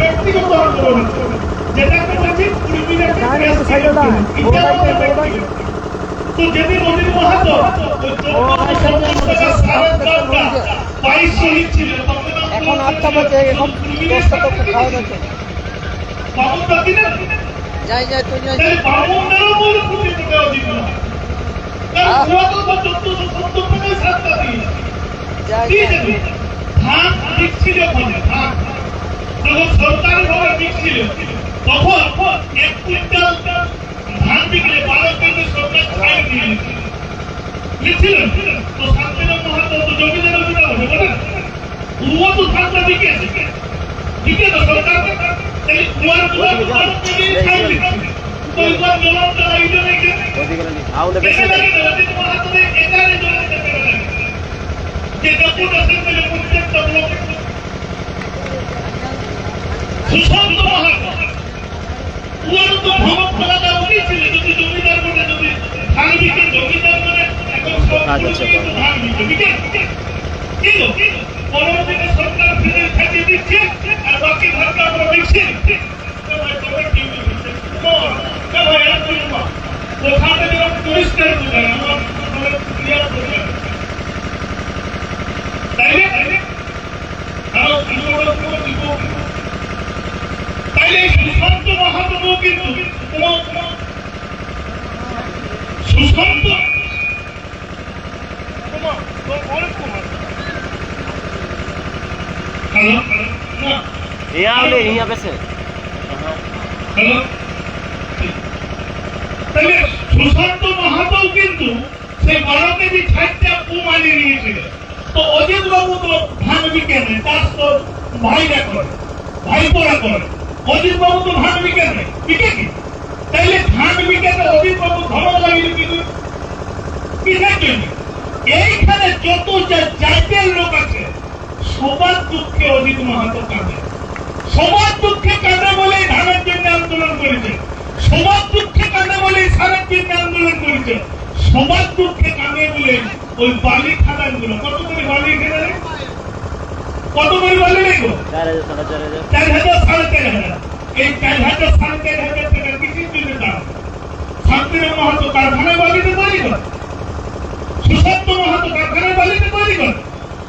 ব্যক্তিগত আন্দোলন যেটা করেছে কুড়মির তো যেদিন অনিল মাহাতো ওই চৌদ্দশো সত্তর টাকা সারের দামটা বাইশ শহীদ ছিল এখন আটটা বাজে এখন দশটা তো খাওয়া যাচ্ছে যাই যাই তো যাই দেবে ধান বিকছিল ওখানে ধান যখন সরকারি ভাবে বিকছিল তখন এক কুইন্টাল ধান বিক্রি বারো কেজি সরকার ও মানিয়ে নিয়েছিল। তো অজিত বাবু তো ধান বিকে চাষ তো ভাইরা করে, ভাইপোরা করে। অজিত বাবু তো ধান বিকে বিকে কি? তাইলে ধান বিকে তো অজিত বাবু ধমক লাগিয়ে কিন্তু এইখানে যত যা জাতীয় লোক আছে, সবার দুঃখে অজিত মাহাতো কাঁদে। সবার দুঃখে কাঁদে বলে ধানের জন্য আন্দোলন করেছে। সবার দুঃখে কাঁদে বলে সারের জন্য আন্দোলন করেছে। সবার দুঃখে কাঁদে বলে ওই বালির খাদানগুলো কত করে বালি এখানে কত করে বালি নেই চার হাজার সাড়ে চার হাজার। এই চার হাজার সাড়ে চার হাজার টাকা কিসের জন্য দাম শান্তিরাম মাহাতো কারখানায় বালিতে তৈরি করে। সুশান্ত মাহাতো কারখানায় বালিতে তৈরি করে।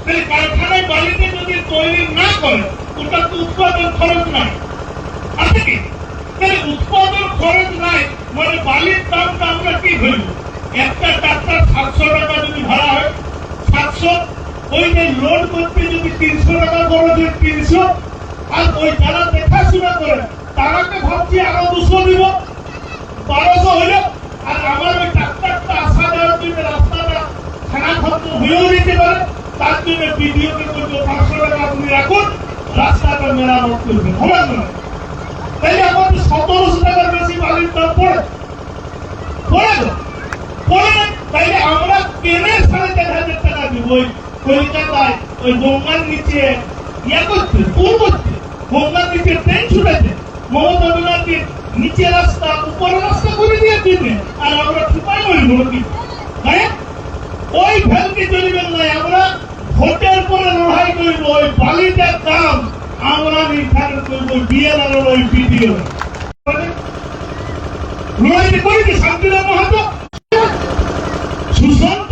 তাহলে কারখানায় বালিতে যদি তৈরি না করে ওটা তো উৎপাদন খরচ নাই। আছে কি? তাহলে উৎপাদন খরচ নাই মানে বালির দামটা আমরা কি ধরবো একটা ট্রাক্টর সাতশো টাকা যদি ভাড়া হয়, সাতশো, ওই যে লোড করতে যদি তিনশো টাকা খরচ হয় তিনশো, আর ওই যারা দেখাশোনা করে তারাকে ভাবছি আরও দুশো দিব, বারোশো হইল আর আমার ওই ট্রাক্টরটা আসা যাওয়ার জন্য রাস্তাটা খানাখন্দ হয়েও দিতে পারে, তার জন্য বিডিওকে বলব পাঁচশো টাকা আপনি রাখুন, রাস্তাটা মেরামত করবেন, হবে না? তাইলে আমাদের সতেরোশো টাকার বেশি বালির দাম পড়ে পড়ে তো? পড়ে তাইলে আমরা কেনে সাড়ে চার হাজার টাকা দিব ওই কলকাতায় ওই গঙ্গার নিচে ইয়া করতে পুর করতে, গঙ্গার নিচে ট্রেন ছুটেছে। মমতা ব্যানার্জি নিচে রাস্তা, উপরে রাস্তা করে দিয়ে দিবে, আর আমরা ঠিকাই হইব নাকি হ্যাঁ? ওই ভ্যালকে চলিবেন না আমরা ভোটের পরে লড়াই করব, ওই বালিটার দাম আমরা নির্ধারণ করব বিএলআর ওই বিডিও লড়াইতে করেছে শান্তিরাম মাহাতো সুশান্ত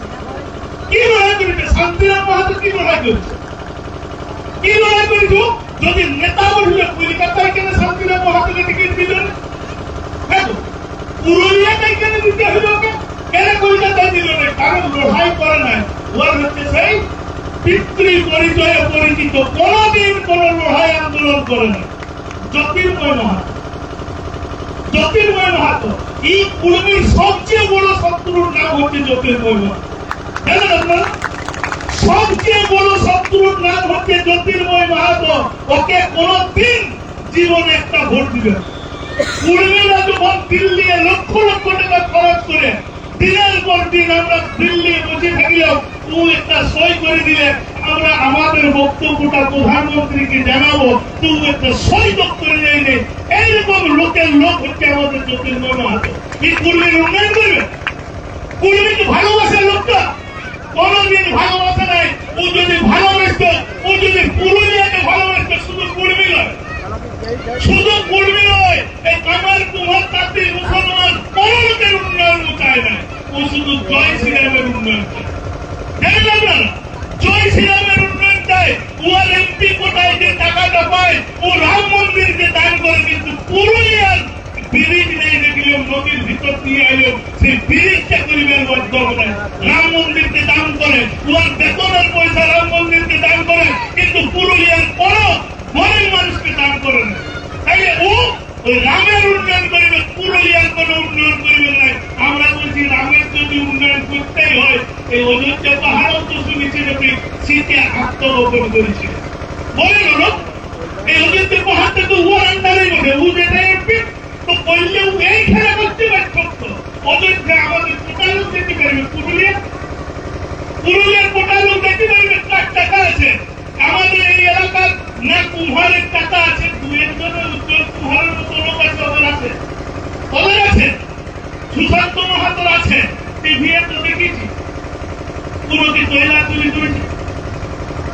কি লড়াই করেছে শান্তিরাম মাহাতো কি লড়াই করেছে কি লড়াই করেছ যদি নেতা বললে কলকাতায় কেন শান্তিরাম মাহাতোকে টিকিট দিলেন হ্যাঁ পুরুলিয়াটাই কেন দিতে ওকে? কেন কলকাতায় দিল না? কারণ লড়াই করে নাই। ওর হচ্ছে সেই পিতৃ পরিচয়ে পরিচিত। কোনদিন কোন লড়াই আন্দোলন করে না জ্যোতির্ময় মাহাতো। জ্যোতির্ময় মাহাতো। এই কুর্মীর সবচেয়ে বড় শত্রুর নাম হচ্ছে জ্যোতির্ময় মাহাতো। জানেন আপনারা সবচেয়ে বড় শত্রুর নাম হচ্ছে জ্যোতির্ময় মাহাতো। ওকে কোনোদিন জীবনে একটা ভোট দিবে। উর্মিলা যখন দিল্লি লক্ষ লক্ষ টাকা খরচ করে, দিনের পর দিন আমরা দিল্লি বসে থাকলেও ও একটা সই করে দিলে আমরা আমাদের বক্তব্যটা প্রধানমন্ত্রীকে জানাব তুই একটা সই নেই নেই এইরকম লোকের লোক হচ্ছে আমাদের জ্যোতির্ময় মাহাতো। কি কুর্মীর উন্নয়ন করবে কুর্মীকে ভালোবাসে লোকটা? কোনদিন ভালোবাসে নাই, ও যদি ভালোবাসতো, ও যদি পুরুলিয়াকে ভালোবাসতো, শুধু কুর্মী নয়। শুধু কর্মী নয়, এই কামার কুমার তাঁতি মুসলমান কোন উন্নয়ন চায় না ও শুধু জয় শ্রীরামের উন্নয়ন চায়। আপনারা, জয় শ্রীরামের উন্নয়ন চায়। আর এমপি কোটায় যে টাকাটা পায়, ও রাম মন্দিরকে দান করে কিন্তু পুরুলিয়ার ব্রিজ নেই দেখলেও নদীর ভিতর দিয়ে এলো সেই ব্রিজটা বদ্ধ হবে রাম মন্দিরকে ওর বেতনের পয়সা রাম মন্দিরকে দান করে, কিন্তু পুরুলিয়ার কোনো গরিব মানুষকে দান করে না। তাই ও ওই রামের উন্নয়ন করবে, পুরুলিয়ার কোনো উন্নয়ন করবে না। আমরা বলছি, রামের যদি উন্নয়ন করতেই হয়, এই অযোধ্যা পাহাড়ও তো শুনেছি নাকি শীতে আত্মগোপন করেছে বলেন লোক এই অযোধ্যা পাহাড়টা তো ওর আন্ডারে বলে ও যেটা এমপি তো বললে এই খেলা করতে পারত অযোধ্যা আমাদের কোটা যেতে পারবে পুরুলিয়া। পুরুলিয়ার লোক যেতে পারবে কার টাকা আছে। আমাদের এই এলাকার না কুম্ভারের টাকা আছে দু একজনের উজ্জ্বল কুম্ভারের মতো লোক আছে, ওদের আছে। ওদের আছে। সুশান্ত মাহাতোর আছে। টিভি তো দেখেছি। পুরো কি কয়লা চুরি করেছে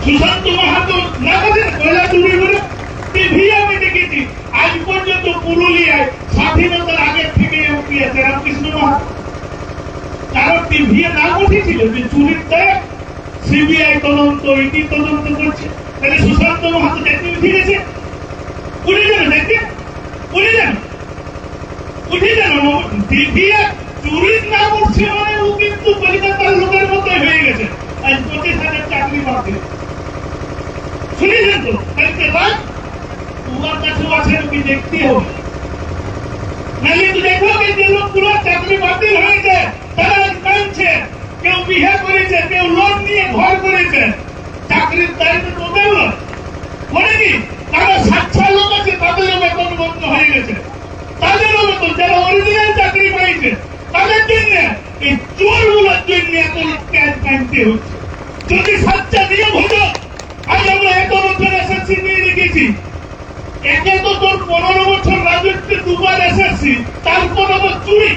সুশান্ত মাহাতো না বলে কয়লা চুরি করে টিভি আমি দেখেছি। আজ পর্যন্ত পুরুলিয়ায় স্বাধীনতার আগের থেকে আছে রামকৃষ্ণ মাহাতো। কারণ টিভি না উঠেছিল যে দায় সিবিআই তদন্ত, ইডি তদন্ত করছে। তাহলে সুশান্ত মাহাতো দেখতে উঠে গেছে। উঠে যাবে দেখতে? উঠে যাবে? উঠে যাবে চুরির নাম উঠছে মানে ও কিন্তু লোকের মতোই হয়ে গেছে। আজ পঁচিশ হাজার চাকরি দিল। শুনেছেন তো? কালকে রাত তোমার আছে নাকি দেখতে হবে? নাহলে তো দেখো যে লোকগুলো চাকরি বাতিল হয়েছে। তারা কাঁদছে কেউ বিয়ে করেছে, কেউ লোন নিয়ে ঘর করেছে, চাকরির দায়িত্ব তোদের নয়। মনে কি তারা সাচ্ছা লোক আছে তাদেরও বেতন বন্ধ হয়ে গেছে। তাদেরও বেতন যারা অরিজিনাল চাকরি পাইছে, তাদের জন্য এই চোরগুলোর জন্য এত আজ কাঁদতে হচ্ছে। যদি সাচ্চা নিয়ম হতো আজ আমরা এত বছর এসএসসি নিয়ে রেখেছি। একে তো তোর পনেরো বছর রাজত্বে দুবার এসেছি তারপর আবার চুরি।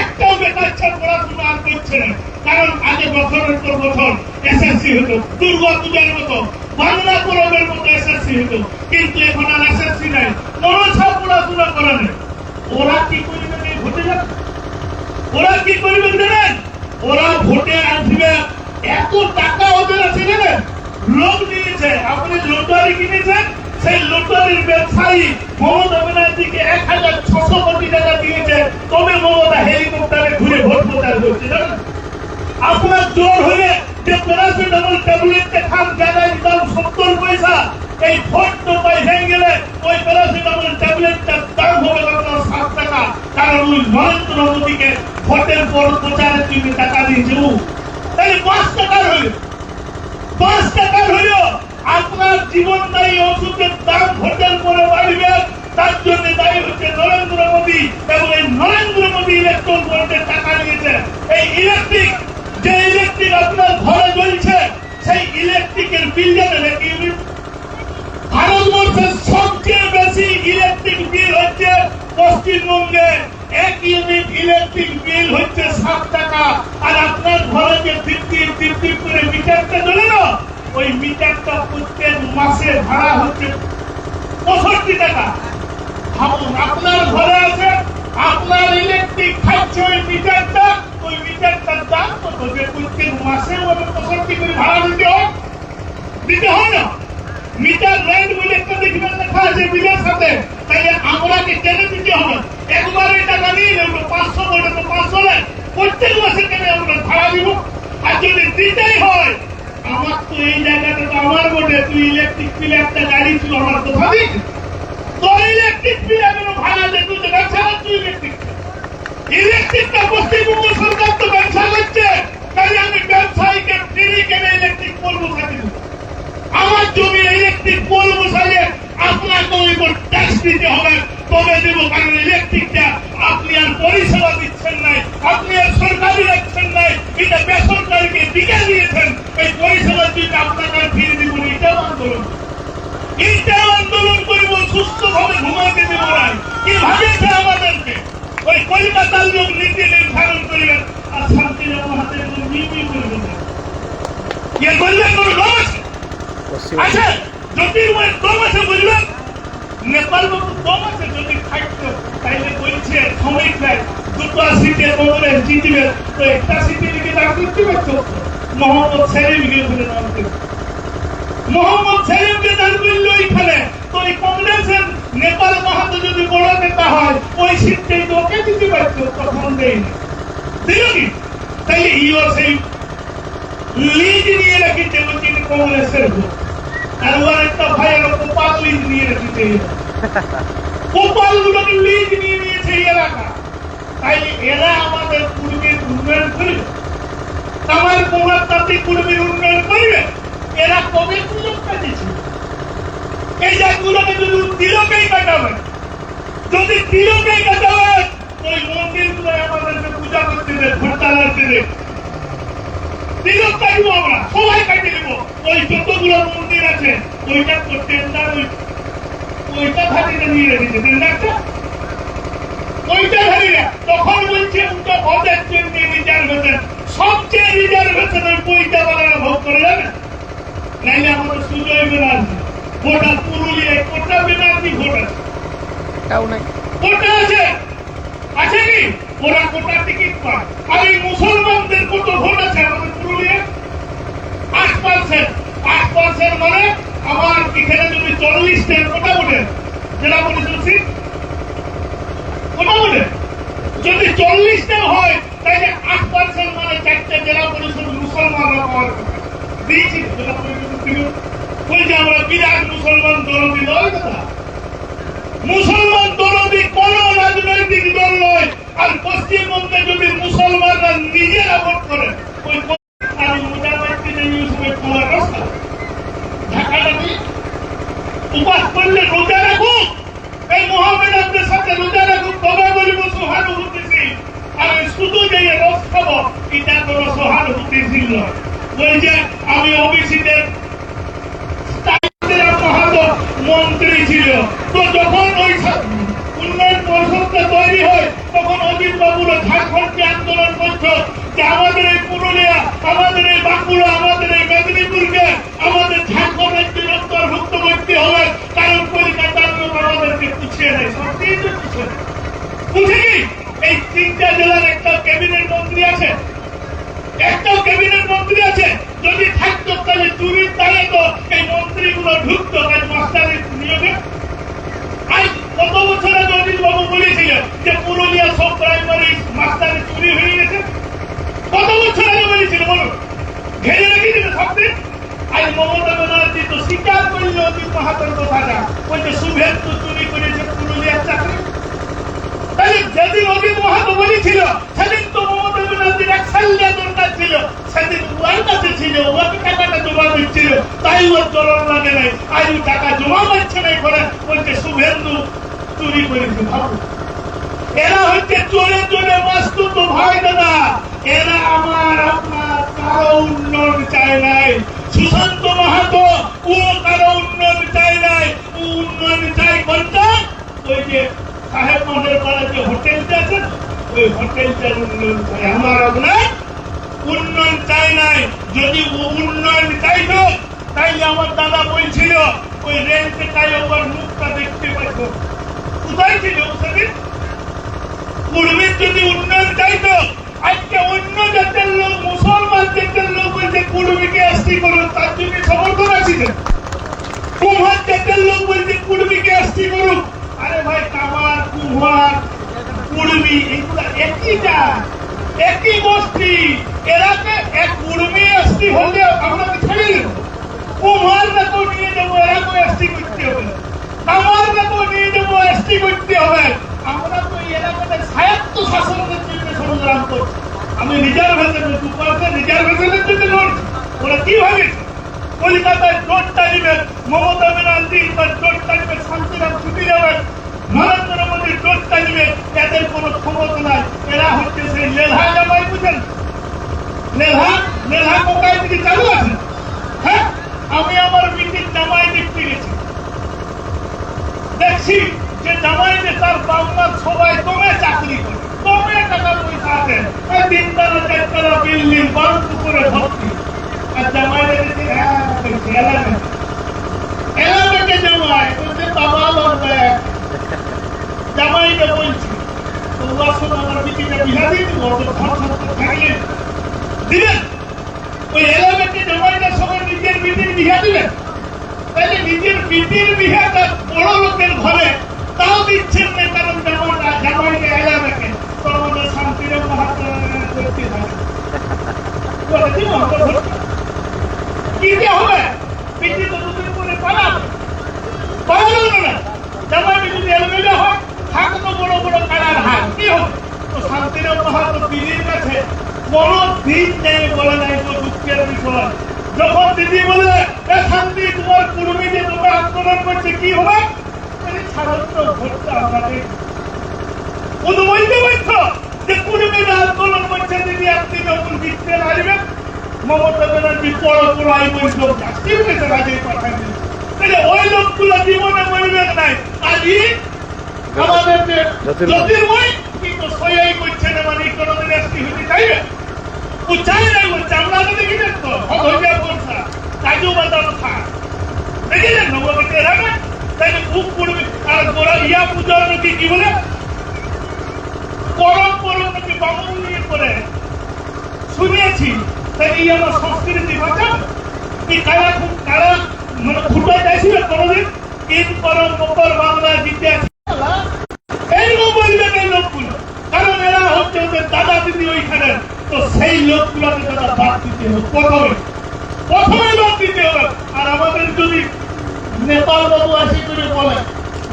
একটাও বেকার ছাড় পড়াশোনা আর করছে না। কারণ আগে বছরের পর বছর এসএসসি হতো, দুর্গা পূজার মতো, বাংলা পরবের মতো এসএসসি হতো। কিন্তু এখন আর এসএসসি নাই, কোনো পড়াশোনা করে না ওরা কি করবে এই ভোটে যাবে? ওরা কি করবে জানেন? ওরা ভোটে আসবে। এত টাকা ওদের আছে জানেন? লোক নিয়েছে, আপনি লটারি কিনেছেন? সেই লটারির ব্যবসায়ী মমতা ব্যানার্জিকে এক হাজার ছশো কোটি টাকা দিয়েছে। তবে মমতা হেলিকপ্টারে ঘুরে ভোট প্রচার করছে। আপনার জোর হয়ে যে প্যারাসিটামল ট্যাবলেটটা খান জায়গায় দাম সত্তর পয়সা, এই ভোট তো হয়ে গেলে ওই প্যারাসিটামল ট্যাবলেটটার দাম হবে আপনার সাত টাকা। কারণ ওই নরেন্দ্র মোদীকে ভোটের পর প্রচারের জন্য টাকা পাঁচ টাকার পাঁচ টাকার আপনার জীবনদায়ী ওষুধের দাম ভোটের পরে বাড়বে। তার জন্য দায়ী হচ্ছে নরেন্দ্র মোদী এবং এই নরেন্দ্র মোদী ইলেকট্রন বোর্ডে টাকা নিয়েছে এই ইলেকট্রিক যে ইলেকট্রিক আপনার ঘরে জ্বলছে, সেই ইলেকট্রিকের বিল জানেন ভারতবর্ষের ভারতবর্ষের সবচেয়ে বেশি ইলেকট্রিক বিল হচ্ছে পশ্চিমবঙ্গে এক ইউনিট ইলেকট্রিক বিল হচ্ছে সাত টাকা আর আপনার ঘরে যে তৃপ্তির তৃপ্তি করে মিটারটা জ্বলে না ওই মিটারটা প্রত্যেক মাসে ভাড়া হচ্ছে পঁয়ষট্টি টাকা ভাবুন আপনার ঘরে আছে আপনার ইলেকট্রিক খাচ্ছে ওই মিটারটা ওই মিটারটার দাম কত যে প্রত্যেক মাসে ওদের পঁয়ষট্টি করে ভাড়া দিতে হয় দিতে হয় না মিটার রেট বলে একটা দেখবেন লেখা আছে বিলের সাথে তাই আমরাকে কেনে দিতে হবে একবারে টাকা নিয়ে নেব পাঁচশো বলে তো পাঁচশো নেয় প্রত্যেক মাসে কেন আমরা ভাড়া দিব আর যদি দিতেই হয়। আমার তো এই জায়গাটা তো আমার বটে, তুই ইলেকট্রিক বিলে একটা গাড়ি ছিল আমার তো ভাবি। তোর ইলেকট্রিক বিলে কেন ভাড়া দে তুই ব্যবসা করছিস ইলেকট্রিক ইলেকট্রিকটা পশ্চিমবঙ্গ সরকার তো ব্যবসা করছে তাই আমি ব্যবসায়ীকে ফ্রি কেনে ইলেকট্রিক করব খাতে আমার জমি ইলেকট্রিক ইলেকট্রিক পোল বসালে আপনাকে উপর ট্যাক্স দিতে হবে। তবে দেব কারণ ইলেকট্রিকটা আপনি আর পরিষেবা দিচ্ছেন নাই আপনি আর সরকারি রাখছেন নাই। এটা বেসরকারিকে দিকে দিয়েছেন। এই পরিষেবার জন্য আপনাকে আর ফিরে দিব না। এটাও আন্দোলন। এইটা আন্দোলন করব সুস্থ ভাবে ঘুমাতে দেব না। কি ভাবিয়েছে আমাদেরকে? ওই কলকাতার লোক নীতি নির্ধারণ করবেন আর শান্তি হাতে নীতি করবেন কে বলবেন কোনো লোক আছে আছে? জ্যোতির্ময় দম আছে বুঝলেন নেপাল বাবু দম আছে যদি থাকতো, তাইলে বলছে, সময় খায় দুটো সিটে কংগ্রেস জিতবে তো একটা সিটে লিখে দাঁড় করতে পারতো মোহাম্মদ সেলিম গিয়ে বলে নাম। মোহাম্মদ সেলিমকে দান করল এখানে তো এই কংগ্রেসের নেপাল মাহাতো যদি বড় নেতা হয়, ওই সিটটাই তো ওকে দিতে পারতো, তখন দেয়নি। দিল কি? তাই ইও সেই লিজ নিয়ে রেখেছে বলছে এটা কংগ্রেসের ভোট আর ওর একটা ভাইয়ের গোপাল নিয়ে রেখেছে। গোপাল গুলোকে লিজ নিয়ে নিয়েছে এই এলাকা? তাই এরা আমাদের পূর্বের উন্নয়ন করবে। আমার পৌরাতান্ত্রিক পূর্বের উন্নয়ন করবে। এরা কবে সুযোগ পেয়েছে এই জাতগুলোকে যদি তিলকেই কাটাবে। যদি তিলকেই কাটাবে, ওই মন্দিরগুলো আমাদেরকে পূজা করতে দেবে ভোটালারকে দেবে তিলক কাটবো আমরা, সবাই কাটে দেব। ওই যতগুলো মন্দির আছে ওইটা টেন্ডার ওইটা নিয়ে রেখেছে টেন্ডারটা ওইটা ভাবি না তখন বলছে ওটা ভোটের জন্য রিজার্ভেশন সবচেয়ে রিজার্ভেশন ওই পয়সা বালারা করে যাবে নাইলে আমাদের সুজয় ব্যানার্জি গোটা পুরুলিয়ায় কোটা ব্যানার্জি ভোট আছে কোটা আছে। আছে কি? ওরা কোটা টিকিট পায়। আর এই মুসলমানদের কত ভোট আছে আমাদের পুরুলিয়ায়? আট পার্সেন্ট আট পার্সেন্ট মানে আমার এখানে যদি চল্লিশটা কোটা ওঠে জেলা পরিষদ সিট কোটা ওঠে? যদি চল্লিশটা হয়, তাহলে আট পার্সেন্ট মানে চারটে জেলা পরিষদ মুসলমানরা পাওয়ার দিয়েছি জেলা পরিষদ থেকে বলছে, আমরা বিরাট মুসলমান দরদি নয় কথা মুসলমান দরদি কোন রাজনৈতিক দল নয়। আর পশ্চিমবঙ্গে যদি মুসলমানরা নিজেরা ভোট করে, ওই আর মুজাহিদিন ইউসুফের খাওয়ার রাস্তা ঢাকাটা কি উপাস করলে রোজা রাখুক। এই মোহামেডানদের সাথে রোজা রাখুক, তবে বলিব সহানুভূতিশীল। আর এই শুধু যে রস খাব, এটা কোনো সহানুভূতিশীল নয়। বলছে আমি মাহাতো মন্ত্রী ছিল, তো যখন ওই উন্নয়ন পরিষদটা তৈরি হয়, তখন অজিত বাবুরা ঝাড়খণ্ডে আন্দোলন করছ যে আমাদের এই পুরুলিয়া আমাদের এই বাঁকুড়া আমাদের এই মেদিনীপুরকে আমাদের ঝাড়খণ্ড রাজ্যের অন্তর্ভুক্ত করতে হবে কারণ কলকাতার লোক আমাদেরকে পিছিয়ে নেয় সত্যিই তো পিছিয়ে নেয়। বুঝে কি এই তিনটা জেলার একটা ক্যাবিনেট মন্ত্রী আছে একটাও ক্যাবিনেট মন্ত্রী আছে যদি থাকতো তাহলে চুরির তালে তো এই মন্ত্রীগুলো ঢুকতো তাই মাস্টারের নিয়োগে আজ কত বছর আগে অজিত বাবু বলেছিলেন যে পুরুলিয়া সব প্রাইমারি মাস্টারে চুরি হয়ে গেছে কত বছর আগে বলেছিল বলুন ঘেরে রেখেছিল সবদিন আজ মমতা ব্যানার্জি তো স্বীকার করল অজিত মাহাতোর কথাটা বলছে শুভেন্দু চুরি করেছে পুরুলিয়ার চাকরি তাহলে যেদিন অজিত মাহাতো বলেছিল সেদিন তো মমতা ব্যানার্জির অ্যাকশন নেওয়া দরকার ছিল। সেদিন ওর কাছে ছিল ওকে টাকাটা জমা দিচ্ছিল। তাই ওর চলন লাগে নাই। আজ টাকা জমা পাচ্ছে না করে বলছে, শুভেন্দু, চুরি করেছে ভাবুন এরা হচ্ছে চোরে চোরে বাস্তু তো ভাই দাদা এরা আমার, আপনার কারও উন্নয়ন চায় নাই। সুশান্ত মাহাতো, ও কারও উন্নয়ন চায় নাই। ও উন্নয়ন চাই কোনটা ওই যে সাহেব মনের পাড়া যে হোটেলটা আছে ওই হোটেলটার উন্নয়ন চাই আমার আপনার উন্নয়ন চাই নাই। যদি উন্নয়ন চাইতো, তাইলে আমার দাদা বলছিল, ওই রেলকে তাই ওর মুখটা দেখতে পাইত কোথায় ছিল সেদিন? পূর্বের যদি উন্নয়ন চাইতো, আজকে অন্য জাতের লোক, মুসলমান জাতের লোক বলছে কুড়মিকে আসতি করুন তার জন্য সমর্থন আছিলেন কুম্ভার জাতের লোক বলছে কুড়মিকে আসতি করুন আরে ভাই কামার কুম্ভার কুড়মি এগুলা একই জাত একই গোষ্ঠী। এরাকে এক কুড়মি আসতি হলে আমরা ছেড়ে দেব। কুম্ভার তো নিয়ে যাব এরাকে আসতি করতে হবে। কামার তো নিয়ে যাব আসতি করতে হবে। আমরা তো এলাকাতে স্বায়ত্ত শাসনের জন্য সংগ্রাম করছি। আমি রিজার্ভেশন দু পার্সেন্ট রিজার্ভেশনের জন্য লড়ছি। ওরা কি ভাবে? কলকাতায় জোরটা দিবেন মমতা ব্যানার্জি, তার জোরটা দিবে শান্তিরাম ছুটি যাবেন নরেন্দ্র মোদী জোরটা দিবে এদের কোনো ক্ষমতা নাই। এরা হচ্ছে সেই লেলহা জামাই বুঝেন? লেলহা লেলহা কোকায় থেকে চালু আছে? হ্যাঁ আমি আমার মিটিং জামাই দেখতে গেছি। দেখছি যে জামাইতে তার বাংলার সবাই দমে চাকরি করে, দমে টাকা পয়সা আছে তিনতলা চারতলা বিল্ডিং বাংক করে ভর্তি। আর হ্যাঁ দেখছি এলাকাকে জামাই বাবা লড়বে বলছি তো ওর সঙ্গে আমার বিহা দিয়ে দিব তো ঘর থাকলে দিবেন ওই এলাকাকে জামাইটার সঙ্গে নিজের মিটিং বিহা দিবেন তাহলে নিজের বিটির বিহাটা বড় লোকের ঘরে তাও দিচ্ছেন না, কারণ জামাইটা জামাইকে এলাকাকে তো আমাদের শান্তির মহাত্মা করতে থাকে কি যে হবে? বিটি হয় হাত তো বড় বড় কালার, হাত কি তো শান্তির মহাত্মা দিদির কাছে। কোনো দিন নেই, বলে নাই তো দুঃখের বিষয় যখন দিদি বলে, এ শান্তি, তোমার কুর্মী যে তোমরা আক্রমণ করছে, কি হবে? আরে আন্দোলন দিদি আপনি যখন জিততে পারবেন মমতা ব্যানার্জি বড় বড় আই পেতে তাহলে ওই লোকগুলো জীবনে বলবেন নাই। আজই আমাদের যে জ্যোতির্ময়। কিন্তু সয়াই করছেন মানে ইকোনমি রাষ্ট্রী হতে চাইবে? ও চাই নাই বলছে আমরা তো দেখেছেন তো। হয়ে বলছা কাজু বাদাম খা দেখেছেন নবমীতে রাখবে তাই খুব পড়বে। আর গোড়া ইয়া পূজা নাকি কি বলে? পরম পরম নাকি বামন নিয়ে করে শুনিয়েছি তাই এই আমার সংস্কৃতি কি কারা খুব কারা মানে ফুটে যাইছিল কোনোদিন? ঈদ পরম মকর বাংলা জিতে আছে এইরকম বলবেন এই লোকগুলো কারণ এরা হচ্ছে দাদা দিদি ওইখানে। তো সেই লোকগুলোকে তারা বাদ দিতে হবে। প্রথমে। প্রথমে বাদ দিতে হবে। আর আমাদের যদি নেপাল বাবু আসি করে বলেন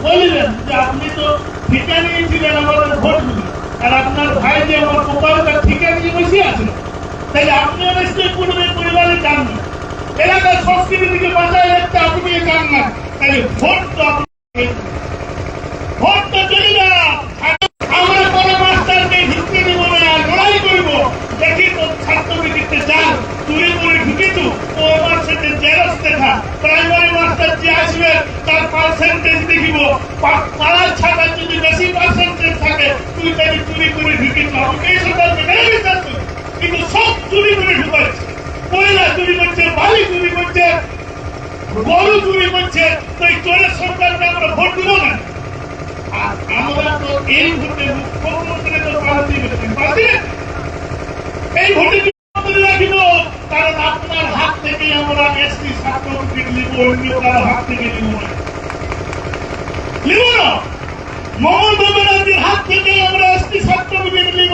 বলিলেন যে আপনি তো ঠিকা নিয়েছিলেন আমাদের ভোটগুলো, আর আপনার ভাই যে আমার কোপালটা ঠিকা নিয়ে বসে আছে, তাহলে আপনিও নিশ্চয়ই পূর্বের পরিবারে যান না। এলাকার সংস্কৃতিকে বাঁচায় রাখতে আপনি চান না। তাহলে ভোট তো আপনি ভোট তো চলে না আমরা কোনো মাস্টারকে ঢুকতে দেবো না লড়াই করব দেখি তো ছাত্রবৃত্তিতে যান চুরি করে ঢুকেছু ও আমার সাথে জেরক্স দেখা প্রাইমারি মাস্টার যে আসবে তার পার্সেন্টেজ দেখিব পা- পাড়ার ছাড়ার যদি বেশি পার্সেন্টেজ থাকে তুই তাকে চুরি করে ঢুকেছ আমাকে এই সরকারকে মেনে বিশ্বাস করি কিন্তু সব চুরি করে ঢুকাচ্ছে কয়লা চুরি করছে বালি চুরি করছে গরু চুরি করছে তো এই চোরের সরকারকে আমরা ভোট দিব না আর আমরা তো এই ভোটে মুখ্যমন্ত্রী কারণ আপনার হাত থেকে আমরা এসটি সার্টিফিকেট নিব অন্য কারও হাত থেকে নিব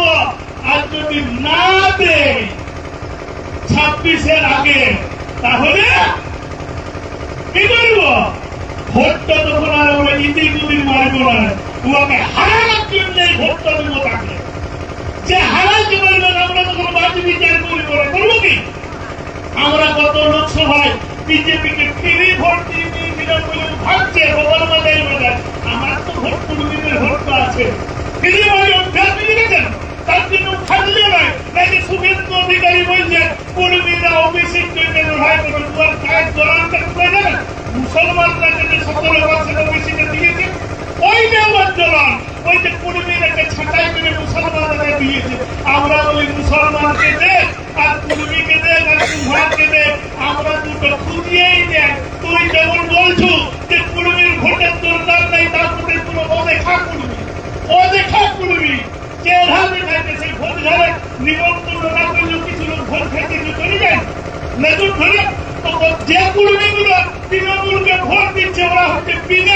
আর যদি না দেয় ছাব্বিশের আগে, তাহলে কি করব? ভোটটা তখন আর আমরা ইতি মারবো না। তোমাকে হারানোর জন্য এই ভোটটা দেবো তাকে যে হারাতে পারবেন আমরা তখন বাজি বিচার করব না করব কি? আমরা গত লোকসভায় বিজেপিকে ফিরি ভোট দিয়ে দিয়েছিলাম বলে ভাবছে ভগবান বাজাই বাজার আমার তো ভোট কুড়িদিনের ভোট তো আছে। ফিরি বাজে অভ্যাস হয়ে গেছেন। তার জন্য খাটলে নয়, নাকি শুভেন্দু অধিকারী বলছে, কর্মীরা অভিষেক জন্য লড়াই করে দুয়ার কাজ দলানটা মুসলমানরা যদি সতেরো বছর অভিষেকে দিয়েছে ওই দেওয়ার জলান ওই যে কর্মীরাকে ছাঁটাই করে মুসলমানরা দিয়েছে। আমরা বলি, মুসলমানকে দে, আর কুর্মীকে দে, আর কুম্ভারকে দে। আমরা দুটো খুঁজিয়েই দেয় তুই যেমন বলছো যে কুর্মীর ভোটের দরকার নেই, তার ভোটের কোনো অদেখা কুর্মী অদেখা কুর্মী চেহারা দেখাইতে সেই ভোট ঝাড়ে নিমন্ত্রণ না করলেও কিছু লোক ভোট খাইতে যে চলে যায়। নজর ধরে তো যে কুর্মীগুলো তৃণমূলকে ভোট দিচ্ছে ওরা হচ্ছে বিনা